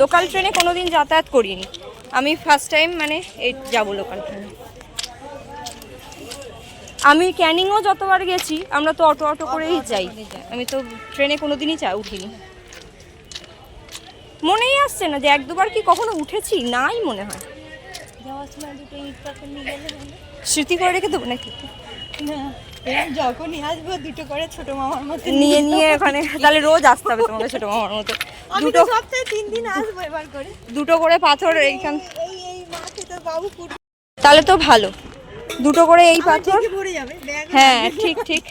Local ট্রেনে কোনো দিন যাতায়াত করিনি। আমি ফার্স্ট টাইম মানে এই যাব লোকাল ট্রেনে আমি ক্যানিংও যতবার গেছি আমরা তো অটো অটো করেই যাই। আমি তো ট্রেনে কোনো দিনই চা উঠিনি। মনেই আসছে না যে এক দুবার কি কখনো উঠেছি? নাই মনে হয়। স্মৃতি করে রেখে দেবো নাকি? না যখনই আসব দুটো করে ছোট মামার মতো নিয়ে নিয়ে ওখানে তাহলে রোজ আসতে হবে তোমাকে ছোট মামার মতো। দুটো সপ্তাহে তিন দিন আসব এবার করে। দুটো করে পাথর এইখান এই এই মাঠে তো বাবু তাহলে তো ভালো। দুটো করে এই পাথর হ্যাঁ ঠিক ঠিক।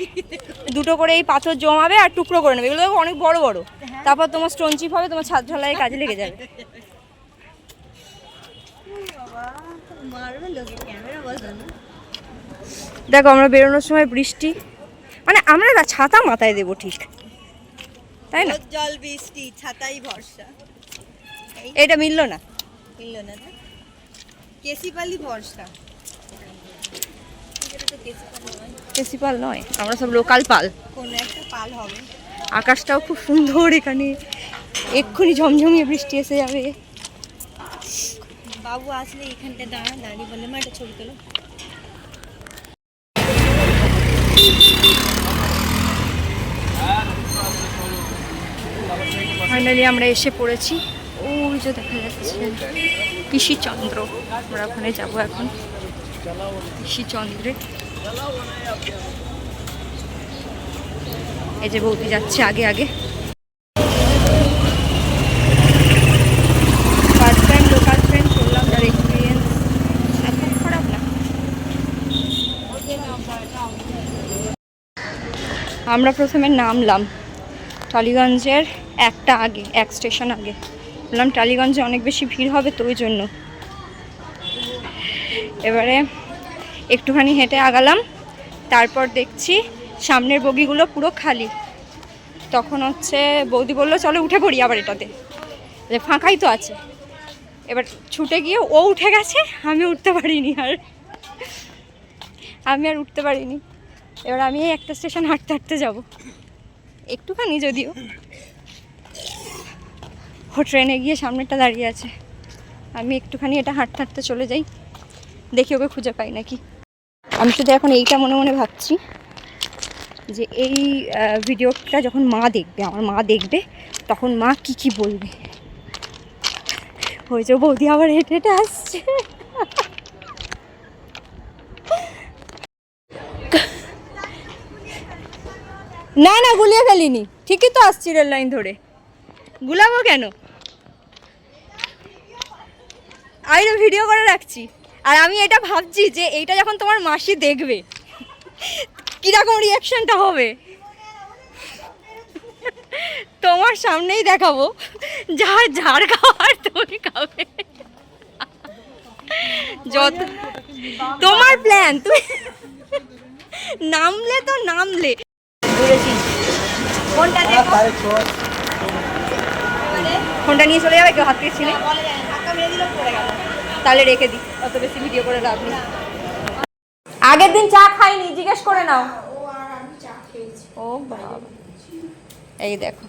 দুটো করে এই পাথর জমাবে আর টুকরো করে নেবে। এগুলো দেখো অনেক বড় বড়। তারপর তোমার স্টোন চিপ হবে তোমার ছাদ ঢালাইয়ের কাজে লেগে যাবে। দেখো আমরা বেরোনোর সময় বৃষ্টি মানে আমরা না ছাতা মাথায় দেবো ঠিক। তাই না? জল বৃষ্টি ছাতাই ভরসা এটা মিললো না? কিনলো না কেসিপালি ভরসা এটা তো কেসিপালি নয়। নয় আমরা সব লোকাল পাল। কোনো একটা পাল হবে। আকাশটাও খুব সুন্দর এখানে। এক্ষুনি ঝমঝমিয়ে বৃষ্টি এসে যাবে। বাবু আসলে এখানটা দাঁড়া দাঁড়িয়ে বলে মা একটা ছবি তোলো। ফাইনালি আমরা এসে পড়েছি। ওই যে দেখা যাচ্ছে পিসিচন্দ্র আমরা ওখানে যাব এখন। পিসিচন্দ্রে এই যে বৌদি যাচ্ছে আগে আগে। ফার্স্ট এক্সপিরিয়েন্স এত খারাপ না। আমরা প্রথমে নামলাম। টালিগঞ্জের একটা আগে, এক স্টেশন আগে। বললাম, টালিগঞ্জে অনেক বেশি ভিড় হবে তো ওই জন্য। এবারে একটুখানি হেঁটে আগালাম, তারপর দেখছি সামনের বগিগুলো পুরো খালি। তখন হচ্ছে বৌদি বলল, চলো উঠে পড়ি আবার এটাতে। যে ফাঁকাই তো আছে। এবার ছুটে গিয়ে, ও উঠে গেছে? আমি উঠতে পারিনি আর। আমি আর উঠতে পারিনি। এবার আমি একটা স্টেশন হাঁটতে হাঁটতে যাব। একটুখানি যদিও। ও ট্রেনে গিয়ে সামনেটা দাঁড়িয়ে আছে। আমি একটুখানি এটা হাঁটতে হাঁটতে চলে যাই। দেখি ওকে খুঁজে পাই নাকি। আমি শুধু এখন এইটা মনে মনে ভাবছি যে এই ভিডিওটা যখন মা দেখবে, আমার মা দেখবে, তখন মা কি কি বলবে? যে বৌদি আবার হেঁটে হেঁটে আসছে। না না, গুলিয়ে ফেলিনি। ঠিকই তো আসছি রেল লাইন ধরে। গুলাবো কেন? আমি তো ভিডিও করে রাখছি। আর আমি এটা ভাবছি যে এইটা যখন তোমার মাসি দেখবে, কীরকম রিয়াকশনটা হবে? তোমার সামনেই দেখাবো, যার ঝাড় খাওয়ার তুমি খাবে। যত তোমার প্ল্যান তুমি নামলে তো নামলে। ফোনটা নিয়ে চলে যাবে, কেউ হাত থেকে তাহলে রেখে দিই অত বেশি ভিডিও করে লাভ নেই। আগের দিন চা খাইনি জিজ্ঞেস করে নাও। ও বাবা। এই দেখো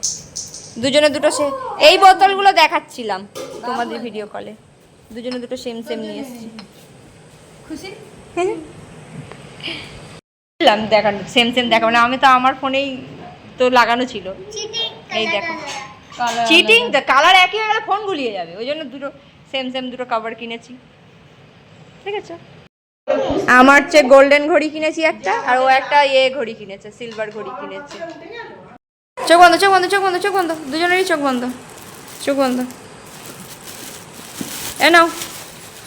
দুজনে দুটো সে এই বোতলগুলো দেখাচ্ছিলাম তোমাদের ভিডিও কলে দুজনে দুটো সেম সেম নিয়ে এসেছি। খুশি? দেখানো সেম সেম দেখাবো না। আমি তো আমার ফোনেই তো লাগানো ছিল। এই দেখো। চিটিং তো কালার একই হয়ে গেলে ফোন গুলিয়ে যাবে। ওই জন্য দুটো সেম সেম দুটো কভার কিনেছি। ঠিক আছে? আমার চেয়ে গোল্ডেন ঘড়ি কিনেছি একটা আর ও একটা ইয়ে ঘড়ি কিনেছে সিলভার ঘড়ি কিনেছে। চোখ বন্ধ চোখ বন্ধ চোখ বন্ধ চোখ বন্ধ। দুজনেরই চোখ বন্ধ। চোখ বন্ধ। এ নাও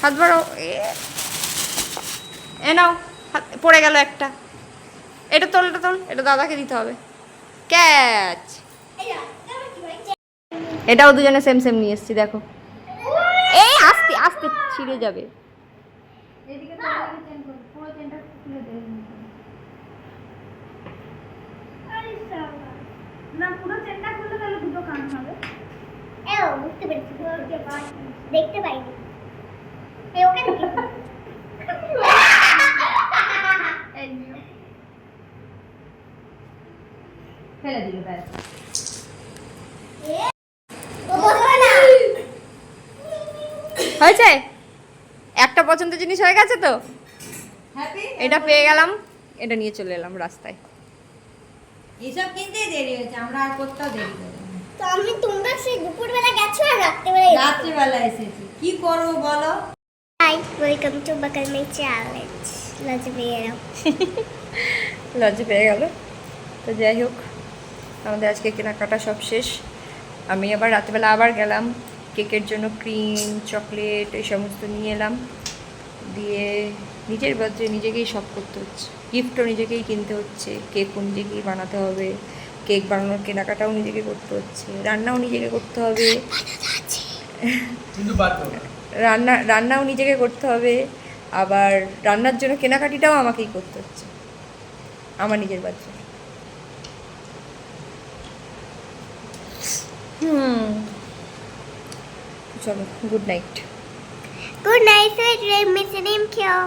হাত বাড়াও। এ এ নাও হাত পড়ে গেল একটা। এটা তোল এটা তোল এটা দাদাকে দিতে হবে। ক্যাচ এটাও দুজনে সেম সেম নিয়ে এসেছি, দেখো। এই আস্তে আস্তে ছিঁড়ে যাবে। দেখতে পাইনি ফেলে ব্যাস ও বলবে না হয়েছে একটা পছন্দের জিনিস হয়ে গেছে তো? এটা পেয়ে গেলাম এটা নিয়ে চলে এলাম রাস্তায়। এইসব কিনতেই দেরি হয়েছে আমরা আর কোথাও দেরি তো আমি তোমরা সেই দুপুরবেলা গেছো আর রাত্রেবেলা রাত্রিবেলা এসেছি। কি করব বলো? হাই ওয়েলকাম টু বাকাল মাই চ্যালেঞ্জ লজ বেরো লজ্জা পেয়ে গেল। তো যাই হোক আমাদের আজকে কেনাকাটা সব শেষ। আমি আবার রাতেবেলা আবার গেলাম। কেকের জন্য ক্রিম চকলেট এই সমস্ত নিয়ে এলাম। দিয়ে নিজের বার্থডে নিজেকেই সব করতে হচ্ছে। গিফটও নিজেকেই কিনতে হচ্ছে কেকও নিজেকেই বানাতে হবে কেক বানানোর কেনাকাটাও নিজেকে করতে হচ্ছে রান্নাও নিজেকে করতে হবে। রান্না রান্নাও নিজেকে করতে হবে আবার রান্নার জন্য কেনাকাটিটাও আমাকেই করতে হচ্ছে আমার নিজের বাচ্চা হুম। চলো good night good night sweet dream miss ডিম কিও